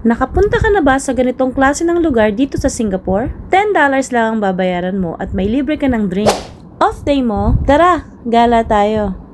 Nakapunta ka na ba sa ganitong klase ng lugar dito sa Singapore? $10 lang ang babayaran mo at may libre ka ng drink. Off day mo? Tara, gala tayo.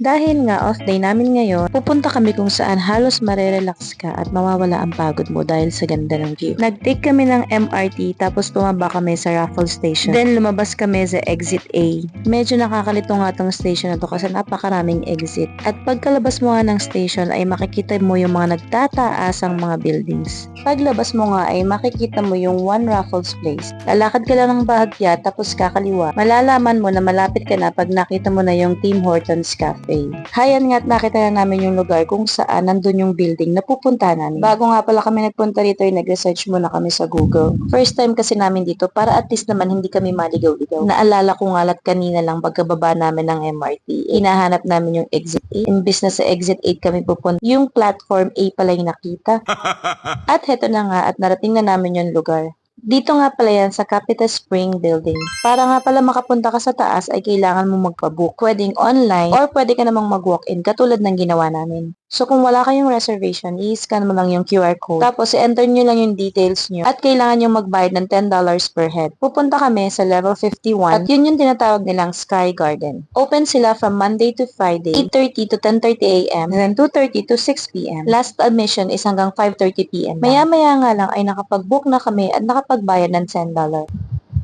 Dahil nga off day namin ngayon, pupunta kami kung saan halos marerelax ka at mawawala ang pagod mo dahil sa ganda ng view. Nag-take kami ng MRT tapos bumaba kami sa Raffles Station. Then lumabas kami sa exit A. Medyo nakakalito nga tong station na to kasi napakaraming exit. At pagkalabas mo nga ng station ay makikita mo yung mga nagtataasang mga buildings. Paglabas mo nga ay makikita mo yung One Raffles Place. Lalakad ka lang ng bahagya tapos kakaliwa. Malalaman mo na malapit ka na pag nakita mo na yung Tim Hortons Cafe. Hayan nga at nakita na namin yung lugar kung saan nandun yung building na pupunta namin. Bago nga pala kami nagpunta rito ay nag-research muna kami sa Google. First time kasi namin dito para at least naman hindi kami maligaw-ligaw. Naalala ko nga lat kanina lang pagkababa namin ng MRT. Hinahanap namin yung exit 8. Imbis na sa exit 8 kami pupunta, yung platform A pala yung nakita. At heto na nga at narating na namin yung lugar. Dito nga pala yan sa Capita Spring Building. Para nga pala makapunta ka sa taas ay kailangan mo magpabook. Pwedeng online or pwede ka namang mag-walk-in katulad ng ginawa namin. So kung wala kayong reservation, i-scan mo lang yung QR code. Tapos i-enter nyo lang yung details nyo at kailangan nyo magbayad ng $10 per head. Pupunta kami sa level 51 at yun yung tinatawag nilang Sky Garden. Open sila from Monday to Friday, 8.30 to 10.30 a.m. and then 2.30 to 6 p.m. Last admission is hanggang 5.30 p.m. Maya-maya nga lang ay nakapag-book na kami at nakapagbayad ng $10.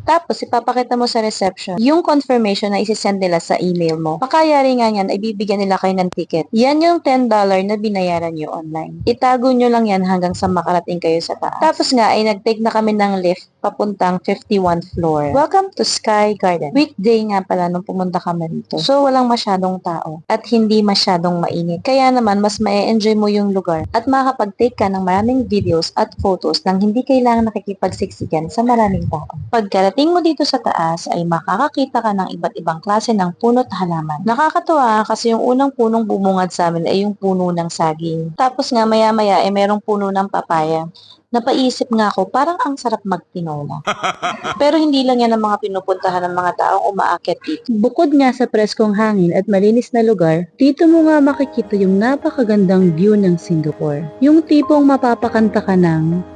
Tapos, ipapakita mo sa reception yung confirmation na isisend nila sa email mo. Pakayari nga yan, ay bibigyan nila kayo ng ticket. Yan yung $10 na binayaran nyo online. Itago nyo lang yan hanggang sa makarating kayo sa taas. Tapos nga, ay nag-take na kami ng lift papuntang 51st floor. Welcome to Sky Garden. Weekday nga pala nung pumunta kami dito. So, walang masyadong tao at hindi masyadong mainit. Kaya naman, mas ma-enjoy mo yung lugar at makakapag-take ka ng maraming videos at photos nang hindi kailangan nakikipagsiksikan sa maraming tao. Pagkarating mo dito sa taas ay makakakita ka ng iba't ibang klase ng puno't halaman. Nakakatuwa kasi yung unang punong bumungad sa amin ay yung puno ng saging. Tapos nga maya-maya ay merong puno ng papaya. Napaisip nga ako, parang ang sarap magtinola. Pero hindi lang yan ang mga pinupuntahan ng mga taong umaakyat dito. Bukod nga sa preskong hangin at malinis na lugar, dito mo nga makikita yung napakagandang view ng Singapore. Yung tipong mapapakanta ka ng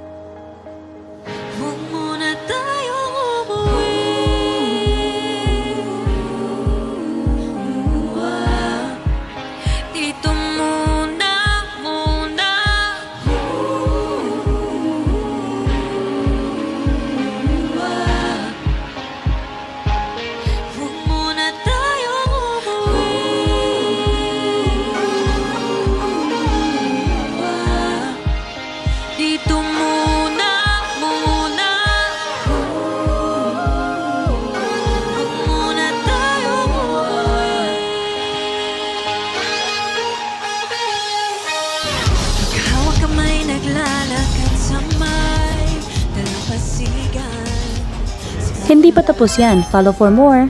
Hindi pa tapos yan. Follow for more.